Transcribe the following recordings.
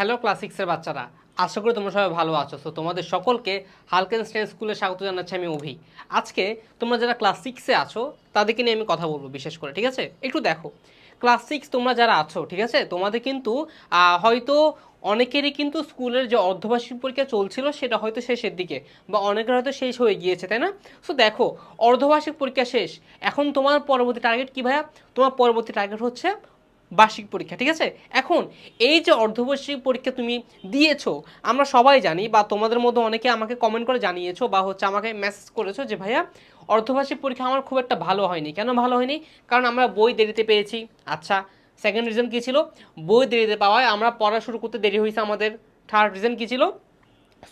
Hello class সিক্সের বাচ্চারা, আশা করি তোমরা সবাই ভালো আছো। তো তোমাদের সকলকে হালকেন স্টেন স্কুলে স্বাগত জানাচ্ছি আমি অভি। আজকে তোমরা যারা ক্লাস সিক্সে আছো, তাদেরকে নিয়ে আমি কথা বলব বিশেষ করে, ঠিক আছে? একটু দেখো ক্লাস সিক্স তোমরা যারা আছো, ঠিক আছে? তোমাদের কিন্তু হয়তো অনেকেরই কিন্তু স্কুলের যে অর্ধবার্ষিক পরীক্ষা চলছিল, সেটা হয়তো শেষের দিকে, বা অনেকের হয়তো শেষ হয়ে গিয়েছে, তাই না? সো দেখো, অর্ধবার্ষিক পরীক্ষা শেষ। এখন তোমার পরবর্তী টার্গেট কী ভাইয়া? তোমার পরবর্তী টার্গেট হচ্ছে বার্ষিক পরীক্ষা, ঠিক আছে? এখন এই যে অর্ধবার্ষিক পরীক্ষা তুমি দিয়েছ, আমরা সবাই জানি বা তোমাদের মধ্যে অনেকে আমাকে কমেন্ট করে জানিয়েছো বা হচ্ছে আমাকে মেসেজ করেছ যে, ভাইয়া, অর্ধবার্ষিক পরীক্ষা আমার খুব একটা ভালো হয়নি। কেন ভালো হয়নি? কারণ আমরা বই দেরিতে পেয়েছি। আচ্ছা সেকেন্ড রিজন কী ছিল? বই দেরিতে পাওয়ায় আমরা পড়া শুরু করতে দেরি হয়েছে আমাদের। থার্ড রিজন কী ছিল?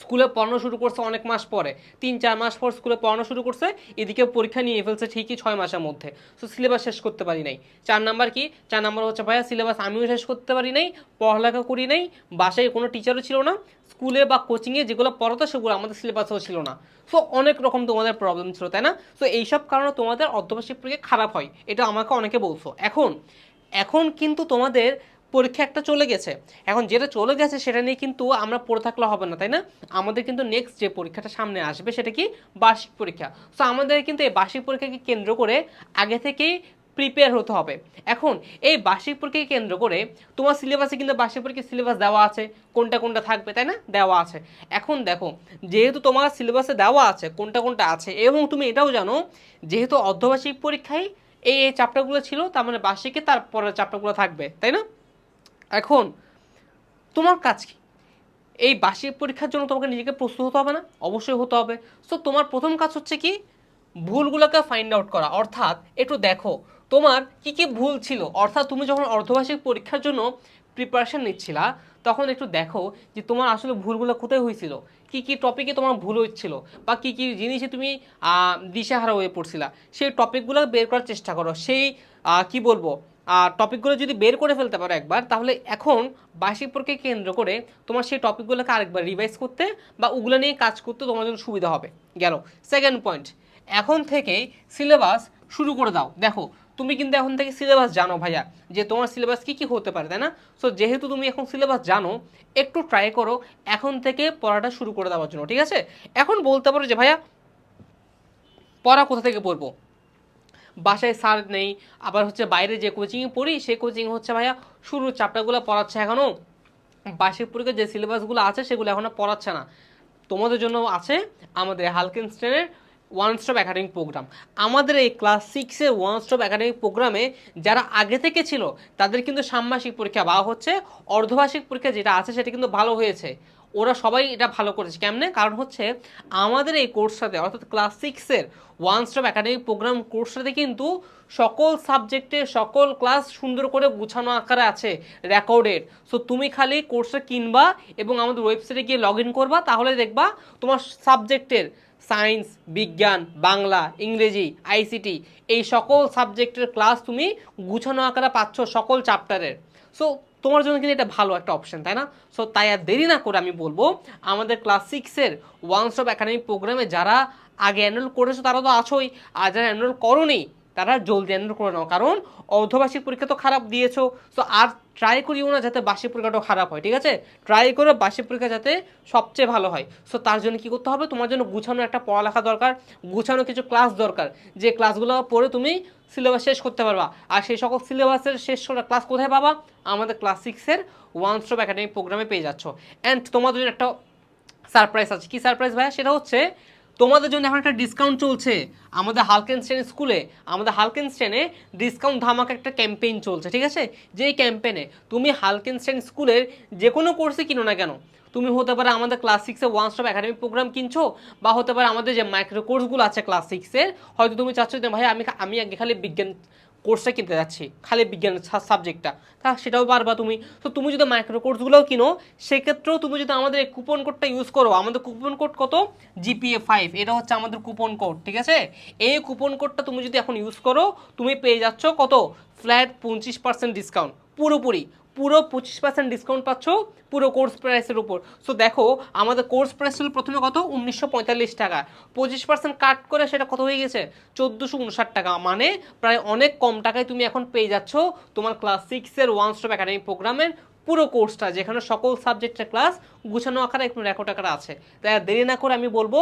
স্কুলে পড়ানো শুরু করছে অনেক মাস পরে। তিন, চার মাস পর স্কুলে পড়ানো শুরু করছে এদিকে পরীক্ষা নিয়ে ফেলছে ঠিকই ছয় মাসের মধ্যে। সো সিলেবাস শেষ করতে পারি নাই। চার নাম্বার কি? চার নাম্বার হচ্ছে, ভাইয়া সিলেবাস আমিও শেষ করতে পারি নাই, পড়ালেখা করি নাই, বাসায় কোনো টিচারও ছিল না, স্কুলে বা কোচিংয়ে যেগুলো পড়াতো সেগুলো আমাদের সিলেবাসও ছিল না। সো অনেক রকম তোমাদের প্রবলেম ছিল, তাই না? সো এইসব কারণে তোমাদের অর্ধবার্ষিক পরীক্ষা খারাপ হয়, এটা আমাকে অনেকে বলছো। এখন এখন কিন্তু তোমাদের পরীক্ষা একটা চলে গেছে। এখন যেটা চলে গেছে সেটা নিয়ে কিন্তু আমরা পড়ে থাকলে হবে না, তাই না? আমাদের কিন্তু নেক্সট যে পরীক্ষাটা সামনে আসবে সেটা কি? বার্ষিক পরীক্ষা। সো আমাদের কিন্তু এই বার্ষিক পরীক্ষাকে কেন্দ্র করে আগে থেকেই প্রিপেয়ার হতে হবে। এখন এই বার্ষিক পরীক্ষাকে কেন্দ্র করে তোমার সিলেবাসে কিন্তু বার্ষিক পরীক্ষার সিলেবাস দেওয়া আছে। কোনটা কোনটা থাকবে, তাই না? দেওয়া আছে। এখন দেখো, যেহেতু তোমার সিলেবাসে দেওয়া আছে, কোনটা কোনটা আছে, এবং তুমি এটাও জানো, যেহেতু অর্ধবার্ষিক পরীক্ষায় এই এই চ্যাপ্টারগুলো ছিল, তার মানে বার্ষিকে তারপরের চ্যাপ্টারগুলো থাকবে, তাই না? এখন তোমার কাজ কি? এই বার্ষিক পরীক্ষার জন্য তোমাকে নিজেকে প্রস্তুত হতে হবে না? অবশ্যই হতে হবে। সো তোমার প্রথম কাজ হচ্ছে কি? ভুলগুলোকে ফাইন্ড আউট করা। অর্থাৎ একটু দেখো, তোমার কি কি ভুল ছিল? অর্থাৎ তুমি যখন অর্ধবার্ষিক পরীক্ষার জন্য প্রিপারেশন নিচ্ছিলা, তখন একটু দেখো যে তোমার আসলে ভুলগুলো কোথায় হয়েছিল? কি কি টপিকে তোমার ভুল হচ্ছিল বা কি কি জিনিসে তুমি দিশেহারা হয়ে পড়ছিলা? সেই টপিকগুলো বের করার চেষ্টা করো। সেই কি বলব? টপিকগুলো যদি বের করে ফেলতে পারো একবার, তাহলে এখন বার্ষিক পরীক্ষাকে কেন্দ্র করে তোমার সেই টপিকগুলোকে আরেকবার রিভাইজ করতে বা ওগুলো নিয়ে কাজ করতে তোমার জন্য সুবিধা হবে। গেল। সেকেন্ড পয়েন্ট এখন থেকেই সিলেবাস শুরু করে দাও। দেখো, তুমি কিন্তু এখন থেকে সিলেবাস জানো ভাইয়া, যে তোমার সিলেবাস কী কী হতে পারে, তাই না? সো যেহেতু তুমি এখন সিলেবাস জানো, একটু ট্রাই করো এখন থেকে পড়াটা শুরু করে দেওয়ার জন্য, ঠিক আছে? এখন বলতে পারো যে ভাইয়া, পড়া কোথা থেকে পড়ব? বাসায় স্যার নেই, আবার হচ্ছে বাইরে যে কোচিংয়ে পড়ি, সেই কোচিং হচ্ছে ভাইয়া শুরুর চ্যাপ্টারগুলো পড়াচ্ছে এখনও বার্ষিক পরীক্ষার যে সিলেবাসগুলো আছে সেগুলো এখনও পড়াচ্ছে না। তোমাদের জন্য আছে আমাদের হালকেনস্টেনের ওয়ান স্টপ একাডেমিক প্রোগ্রাম আমাদের এই ক্লাস সিক্সের ওয়ান স্টপ একাডেমিক প্রোগ্রামে যারা আগে থেকে ছিল, তাদের কিন্তু ষান্মাসিক পরীক্ষা বা হচ্ছে অর্ধবার্ষিক পরীক্ষা যেটা আছে সেটা কিন্তু ভালো হয়েছে। ওরা সবাই এটা ভালো করেছে। কেমনে? কারণ হচ্ছে আমাদের এই কোর্সটাতে, অর্থাৎ ক্লাস সিক্সের ওয়ান স্টপ একাডেমিক প্রোগ্রাম কোর্সটাতে কিন্তু সকল সাবজেক্টে সকল ক্লাস সুন্দর করে গুছানো আকারে আছে রেকর্ডেড সো তুমি খালি কোর্সটা কিনবা এবং আমাদের ওয়েবসাইটে গিয়ে লগ ইন করবা, তাহলে দেখবা তোমার সাবজেক্টের সায়েন্স বিজ্ঞান, বাংলা, ইংরেজি আইসিটি এই সকল সাবজেক্টের ক্লাস তুমি গুছানো আকারে পাচ্ছ সকল চ্যাপ্টারের সো তোমার জন্য কিন্তু এটা ভালো একটা অপশন তাই না? সো তাই আর দেরি না করে আমি বলব, আমাদের ক্লাস সিক্সের ওয়ান স্টপ একাডেমিক প্রোগ্রামে যারা আগে অ্যানরোল করেছ, তারা তো আছোই। আর যারা অ্যানরোল করো তারা জলদি অ্যানরোল করে নাও। কারণ অর্ধবার্ষিক পরীক্ষা তো খারাপ দিয়েছ। সো আর ট্রাই করিও না যাতে বার্ষিক পরীক্ষাটাও খারাপ হয়, ঠিক আছে? ট্রাই করো বার্ষিক পরীক্ষা যাতে সবচেয়ে ভালো হয়। সো তার জন্য কি করতে হবে? তোমার জন্য গুছানো একটা পড়ালেখা দরকার, গুছানো কিছু ক্লাস দরকার। যে ক্লাসগুলো পড়ে তুমি সিলেবাস শেষ করতে পারবা। আর সেই সকল সিলেবাসের শেষ করা ক্লাস কোথায় পাবা? আমাদের ক্লাস সিক্সের ওয়ান স্টপ একাডেমিক প্রোগ্রামে পেয়ে যাচ্ছ। অ্যান্ড তোমাদের জন্য একটা সারপ্রাইজ আছে। কি সারপ্রাইজ ভাইয়া? সেটা হচ্ছে তোমাদের জন্য এখন একটা ডিসকাউন্ট চলছে। আমাদের হালকেনস্টেন স্কুলে, আমাদের হালকেনস্টেনে ডিসকাউন্ট ধামাকা একটা ক্যাম্পেইন চলছে, ঠিক আছে? যেই ক্যাম্পেনে তুমি হালকেনস্টেন স্কুলের যে কোনো কোর্সে কিনো না কেন, তুমি হতে পারে আমাদের ক্লাস সিক্সে ওয়ান স্টপ একাডেমিক প্রোগ্রাম কিনছো, বা হতে পারে আমাদের যে মাইক্রো কোর্সগুলো আছে ক্লাস সিক্সের হয়তো তুমি চাচ্ছ যে, ভাই, আমি আমি আগে খালি বিজ্ঞান কোর্সটা কিনতে যাচ্ছি, খালি বিজ্ঞান সাবজেক্টটা তা সেটাও পারবা তুমি। তো তুমি যদি মাইক্রো কোর্সগুলোও কিনো, সেক্ষেত্রেও তুমি যদি আমাদের এই কুপন কোডটা ইউজ করো, আমাদের কুপন কোড কত? জিপিএ ফাইভ এটা হচ্ছে আমাদের কুপন কোড ঠিক আছে? এই কুপন কোডটা তুমি যদি এখন ইউজ করো, তুমি পেয়ে যাচ্ছ কত? ফ্ল্যাট পঁচিশ পার্সেন্ট ডিসকাউন্ট পুরোপুরি। পুরো পঁচিশ পার্সেন্ট ডিসকাউন্ট পাচ্ছ পুরো কোর্স প্রাইসের উপর। সো দেখো, আমাদের কোর্স প্রাইস ছিল প্রথমে কত? উনিশশো পঁয়তাল্লিশ টাকা। পঁচিশ পার্সেন্ট কাট করে সেটা কত হয়ে গেছে? চোদ্দোশো উনষাট টাকা। মানে প্রায় অনেক কম টাকায় তুমি এখন পেয়ে যাচ্ছ তোমার ক্লাস সিক্সের ওয়ান স্টপ একাডেমিক প্রোগ্রামের পুরো কোর্সটা যেখানে সকল সাবজেক্টের ক্লাস গুছানো আকারে একটু রেকর্ড আকারে আছে। তাই দেরি না করে আমি বলব,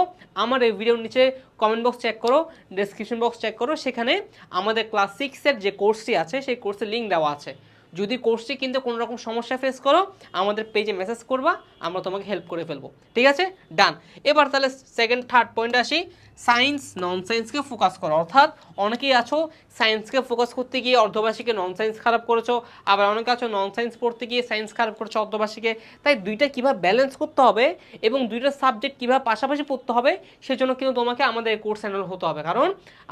আমার এই ভিডিওর নিচে কমেন্ট বক্স চেক করো ডেসক্রিপশন বক্স চেক করো, সেখানে আমাদের ক্লাস সিক্সের যে কোর্সটি আছে, সেই কোর্সের লিঙ্ক দেওয়া আছে। যদি কোর্সটি কিন্তু কোনো রকম সমস্যা ফেস করো, আমাদের পেজে মেসেজ করবা, আমরা তোমাকে হেল্প করে ফেলব। ঠিক আছে? ডান এবার তাহলে সেকেন্ড থার্ড পয়েন্ট আসি। সায়েন্স নন সায়েন্সকে ফোকাস করো। অর্থাৎ অনেকেই আছো সায়েন্সকে ফোকাস করতে গিয়ে অর্ধবার্ষিকে নন সায়েন্স খারাপ করেছ, আবার অনেকে আছো নন সায়েন্স পড়তে গিয়ে সায়েন্স খারাপ করেছ অর্ধবার্ষিকে। তাই দুইটা কীভাবে ব্যালেন্স করতে হবে এবং দুইটা সাবজেক্ট কীভাবে পাশাপাশি পড়তে হবে সেজন্য কিন্তু তোমাকে আমাদের কোর্স এনরোল হতে হবে। কারণ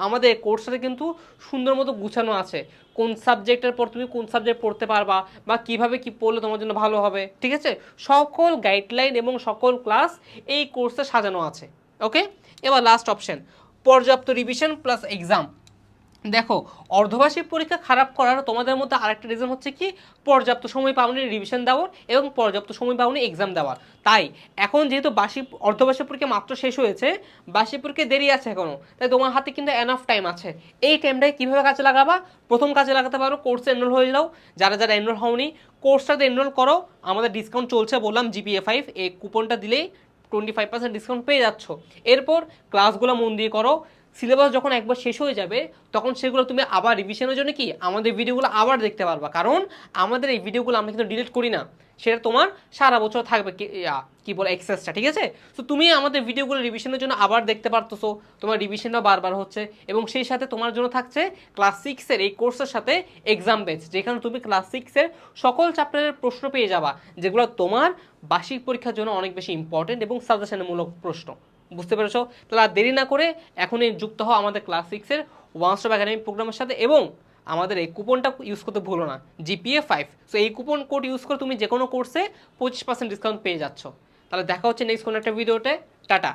আমাদের কোর্সটাতে কিন্তু সুন্দর মতো গুছানো আছে। কোন সাবজেক্টের পর তুমি কোন সাবজেক্ট পড়তে পারবা বা কীভাবে কি পড়লে তোমার জন্য ভালো হবে, ঠিক আছে? সকল গাইডলাইন এবং সকল ক্লাস এই কোর্সে সাজানো আছে। ওকে এবার লাস্ট অপশন পর্যাপ্ত রিভিশন প্লাস এক্সাম দেখো, অর্ধবার্ষিক পরীক্ষা খারাপ করার তোমাদের মধ্যে আরেকটা রিজন হচ্ছে কি? পর্যাপ্ত সময় পাওনি রিভিশন দেওয়ার এবং পর্যাপ্ত সময় পাওনি এক্সাম দেওয়ার। তাই, এখন যেহেতু বার্ষিক, অর্ধবার্ষিক পরীক্ষা মাত্র শেষ হয়েছে, বার্ষিক পরীক্ষা দেরি আছে এখনও। তাই তোমার হাতে কিন্তু এনাফ টাইম আছে। এই টাইমটাকে কীভাবে কাজে লাগাবা? প্রথম কাজে লাগাতে পারো কোর্সে এনরোল হয়ে যাও। যারা যারা এনরোল হওনি কোর্সটাতে এনরোল করো। আমাদের ডিসকাউন্ট চলছে বললাম জিপিএ ফাইভ এই কুপনটা দিলেই টোয়েন্টি ফাইভ পার্সেন্ট ডিসকাউন্ট পেয়ে যাচ্ছ। এরপর ক্লাসগুলো মন দিয়ে করো। সিলেবাস যখন একবার শেষ হয়ে যাবে, তখন সেগুলো তুমি আবার রিভিশনের জন্য কি আমাদের ভিডিওগুলো আবার দেখতে পারবা। কারণ আমাদের এই ভিডিওগুলো আমরা কিন্তু ডিলিট করি না। সেটা তোমার সারা বছর থাকবে কি বলে এক্সেসটা ঠিক আছে? তো তুমি আমাদের ভিডিওগুলো রিভিশনের জন্য আবার দেখতে পারতেছো, তোমার রিভিশনটাও বারবার হচ্ছে এবং সেই সাথে তোমার জন্য থাকছে ক্লাস সিক্সের এই কোর্সের সাথে এক্সাম বেচ যেখানে তুমি ক্লাস সিক্সের সকল চ্যাপ্টারের প্রশ্ন পেয়ে যাবা, যেগুলো তোমার বার্ষিক পরীক্ষার জন্য অনেক বেশি ইম্পর্টেন্ট এবং সাজেশনমূলক প্রশ্ন। বুঝতে পেরেছ? তাহলে আর দেরি না করে এখনই যুক্ত হও আমাদের ক্লাস সিক্সের ওয়ান স্টপ একাডেমি প্রোগ্রামের সাথে এবং আমাদের এই কুপনটা ইউজ করতে ভুলো না জিপিএ ফাইভ সো এই কুপন কোড ইউজ করে তুমি যে কোনো কোর্সে পঁচিশ পার্সেন্ট ডিসকাউন্ট পেয়ে যাচ্ছ। তাহলে দেখা হচ্ছে নেক্সট কোনো একটা ভিডিওতে টাটা।